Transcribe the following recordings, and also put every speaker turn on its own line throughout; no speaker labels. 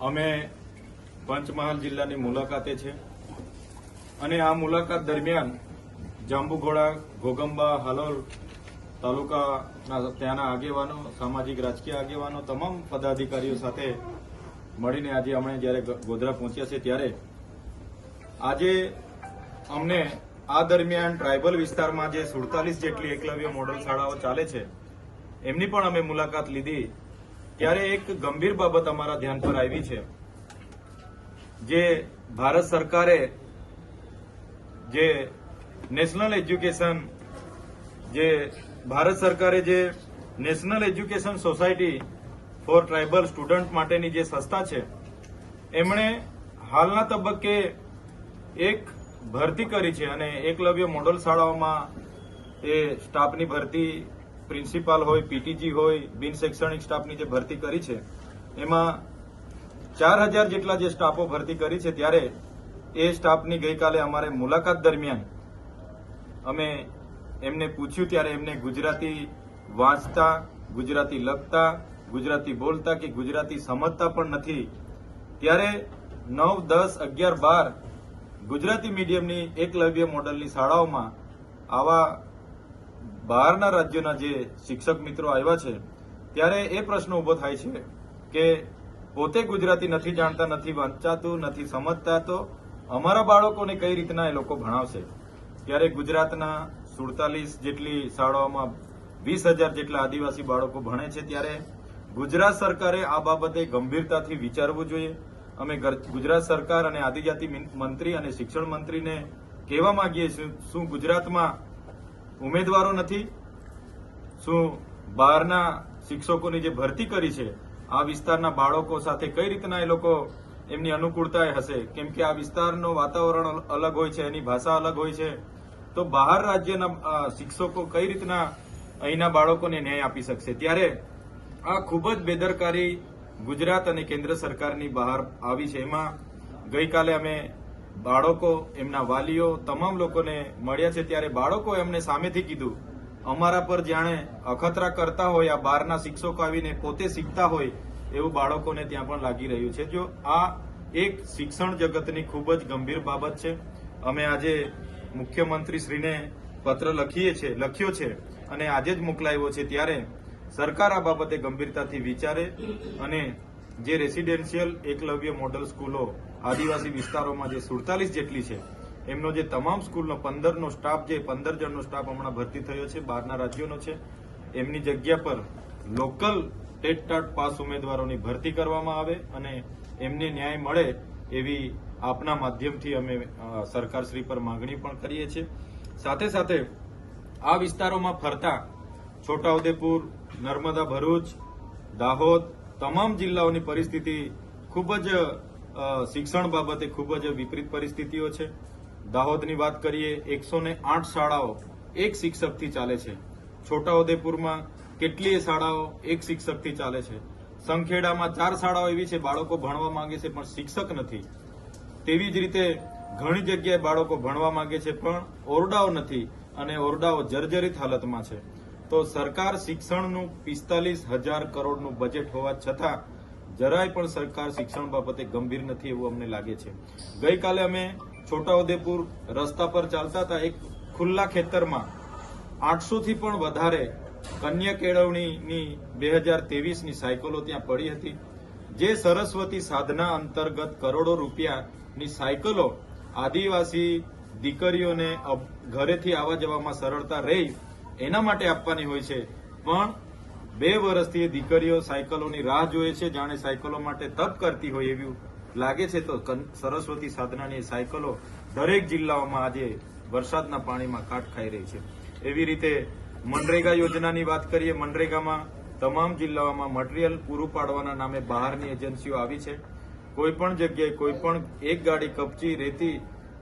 અમે પંચમહાલ જિલ્લાની મુલાકાતે છે. અને આ મુલાકાત દરમિયાન જાંબુઘોડા, ઘોગંબા, હાલોલ તાલુકાના ત્યાંના આગેવાનો, સામાજિક રાજકીય આગેવાનો, તમામ પદાધિકારીઓ સાથે મળીને આજે અમે જ્યારે ગોધરા પહોંચ્યા છે ત્યારે આજે અમને આ દરમિયાન ટ્રાયબલ વિસ્તારમાં જે સુડતાલીસ જેટલી એકલવ્ય મોડલ શાળાઓ ચાલે છે, એમની પણ અમે મુલાકાત લીધી. ત્યારે એક ગંભીર બાબત અમારા ધ્યાન પર આવી છે. જે ભારત સરકારે જે નેશનલ એજ્યુકેશન, જે ભારત સરકારે જે national education society for tribal student માટેની જે સંસ્થા છે, એમણે હાલના તબક્કે એક ભરતી કરી છે અને એકલવ્ય મોડલ શાળાઓમાં એ સ્ટાફની ભરતી પ્રિન્સિપાલ હોય, પીટીજી હોય, બિન શૈક્ષણિક સ્ટાફની જે ભરતી કરી છે, એમાં ચાર હજાર જેટલા જે સ્ટાફો ભરતી કરી છે ત્યારે એ સ્ટાફની ગઈકાલે અમારે મુલાકાત દરમિયાન અમે એમને પૂછ્યું ત્યારે એમને ગુજરાતી વાંચતા, ગુજરાતી લખતા, ગુજરાતી બોલતા કે ગુજરાતી સમજતા પણ નથી. ત્યારે નવ, દસ, અગિયાર, બાર ગુજરાતી મીડિયમની એકલવ્ય મોડલની શાળાઓમાં આવા બહારના રાજ્યોના જે શિક્ષક મિત્રો આવ્યા છે, ત્યારે એ પ્રશ્ન ઊભો થાય છે કે પોતે ગુજરાતી નથી જાણતા, નથી વાંચાતું, નથી સમજતા, તો અમારા બાળકોને કઈ રીતના એ લોકો ભણાવશે? ત્યારે ગુજરાતના સુડતાલીસ જેટલી શાળાઓમાં વીસ હજાર જેટલા આદિવાસી બાળકો ભણે છે, ત્યારે ગુજરાત સરકારે આ બાબતે ગંભીરતાથી વિચારવું જોઈએ. અમે ગુજરાત સરકાર અને આદિજાતિ મંત્રી અને શિક્ષણ મંત્રીને કહેવા માંગીએ છીએ, શું ગુજરાતમાં ઉમેદવારો નથી. શું બહારના શિક્ષકોની જે ભરતી કરી છે, આ વિસ્તારના બાળકો સાથે કઈ રીતના એ લોકો એમની અનુકૂળતા હશે? કેમ કે આ વિસ્તારનું વાતાવરણ અલગ હોય છે, એની ભાષા અલગ હોય છે. તો બહાર રાજ્યના શિક્ષકો કઈ રીતના અહીંના બાળકોને ન્યાય આપી શકશે? ત્યારે આ ખૂબ જ બેદરકારી ગુજરાત અને કેન્દ્ર સરકારની બહાર આવી છે. એમાં ગઈકાલે અમે બાળકો, એમના વાલીઓ, તમામ લોકોને મળ્યા છે ત્યારે બાળકો એમને સામેથી કીધું, અમારા પર જાણે અખતરા કરતા હોય, આ બહારના શિક્ષકો આવીને પોતે શીખતા હોય, એવું બાળકોને ત્યાં પણ લાગી રહ્યું છે. જો આ એક શિક્ષણ જગતની ખૂબ જ ગંભીર બાબત છે, અમે આજે મુખ્યમંત્રી શ્રીને પત્ર લખીએ છે, લખ્યો છે અને આજે જ મોકલાયો છે ત્યારે સરકાર આ બાબતે ગંભીરતાથી વિચારે અને જે રેસિડેન્શિયલ એકલવ્ય મોડલ સ્કૂલો આદિવાસી વિસ્તારોમાં જે સુડતાલીસ જેટલી છે, એમનો જે તમામ સ્કૂલનો પંદરનો સ્ટાફ જે પંદર જણનો સ્ટાફ હમણાં ભરતી થયો છે, બહારના રાજ્યોનો છે, એમની જગ્યા પર લોકલ ટેટ ટાટ પાસ ઉમેદવારોની ભરતી કરવામાં આવે અને એમને ન્યાય મળે એવી આપના માધ્યમથી અમે સરકારશ્રી પર માંગણી પણ કરીએ છીએ. સાથે સાથે આ વિસ્તારોમાં ફરતા છોટાઉદેપુર, નર્મદા ભરૂચ, દાહોદ, તમામ જિલ્લાઓની પરિસ્થિતિ ખૂબ જ શિક્ષણ બાબતે ખૂબ જ વિપરીત પરિસ્થિતિઓ છે. દાહોદની વાત કરીએ, એકસો આઠ શાળાઓ એક શિક્ષકથી ચાલે છે. છોટાઉદેપુરમાં કેટલીય શાળાઓ એક શિક્ષકથી ચાલે છે. સંખેડામાં ચાર શાળાઓ એવી છે, બાળકો ભણવા માંગે છે, પણ શિક્ષક નથી. તેવી જ રીતે ઘણી જગ્યાએ બાળકો ભણવા માંગે છે, પણ ઓરડાઓ નથી અને ઓરડાઓ જર્જરિત હાલતમાં છે. તો સરકાર શિક્ષણનું પિસ્તાલીસ હજાર કરોડનું બજેટ હોવા છતાં જરાય પણ સરકાર શિક્ષણ બાબતે ગંભીર નથી એવું અમને લાગે છે. ગઈકાલે અમે છોટાઉદેપુર રસ્તા પર ચાલતા હતા એક ખુલ્લા ખેતરમાં આઠસો થી પણ વધારે કન્યા કેળવણીની બે હજાર તેવીસની સાયકલો ત્યાં પડી હતી. જે સરસ્વતી સાધના અંતર્ગત કરોડો રૂપિયાની સાયકલો આદિવાસી દીકરીઓને ઘરેથી આવવા જવામાં સરળતા રહી, એના માટે આપવાની હોય છે. પણ બે વર્ષથી એ દીકરીઓ સાયકલોની રાહ જોઈએ છે, જાણે સાયકલો માટે તપ કરતી હોય એવું લાગે છે. તો સરસ્વતી સાધનાની સાયકલો દરેક જિલ્લાઓમાં આજે વરસાદના પાણીમાં કાટ ખાઈ રહી છે. એવી રીતે મનરેગા યોજનાની વાત કરીએ, મનરેગામાં તમામ જિલ્લાઓમાં મટીરીયલ પૂરું પાડવાના નામે બહારની એજન્સીઓ આવી છે. કોઈ પણ જગ્યાએ કોઈ પણ એક ગાડી કપચી, રેતી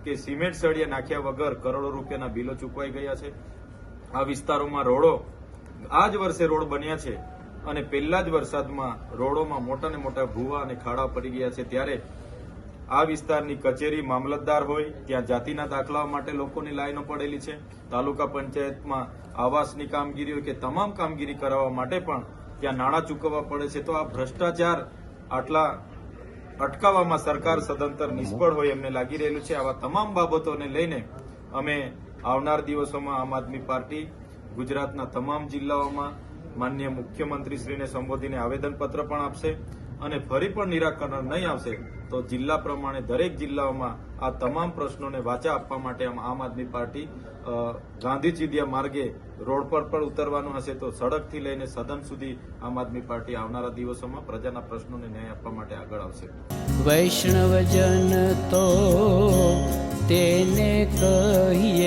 કે સિમેન્ટ સળિયા નાખ્યા વગર કરોડો રૂપિયાના બિલો ચૂકવાઈ ગયા છે. આ વિસ્તારોમાં રોડો આ જ વર્ષે રોડ બન્યા છે અને પહેલા જ વરસાદમાં રોડોમાં મોટા ને મોટા ભૂવા અને ખાડા પડી ગયા છે. ત્યારે આ વિસ્તારની કચેરી મામલતદાર હોય, ત્યાં જાતિના દાખલાઓ માટે લોકોની લાઈનો પડેલી છે. તાલુકા પંચાયતમાં આવાસની કામગીરી હોય કે તમામ કામગીરી કરાવવા માટે પણ ત્યાં નાણાં ચૂકવવા પડે છે. તો આ ભ્રષ્ટાચાર આટલા અટકાવવામાં સરકાર સદંતર નિષ્ફળ હોય એમને લાગી રહેલું છે. આવા તમામ બાબતોને લઈને અમે આવનાર દિવસોમાં આમ આદમી પાર્ટી ગુજરાતના તમામ જિલ્લાઓમાં માન્ય મુખ્યમંત્રીશ્રીને સંબોધીને આવેદનપત્ર પણ આપશે અને ફરી પણ નિરાકરણ નહીં આવશે તો જિલ્લા પ્રમાણે દરેક જિલ્લાઓમાં આ તમામ પ્રશ્નોને વાચા આપવા માટે આમ આદમી પાર્ટી ગાંધી ચીડિયા માર્ગે રોડ પર પણ ઉતરવાનું હશે તો સડકથી લઈને સદન સુધી આમ આદમી પાર્ટી આવનારા દિવસોમાં પ્રજાના પ્રશ્નોને ન્યાય આપવા માટે આગળ આવશે.
વૈષ્ણવજન તો તેને કહીએ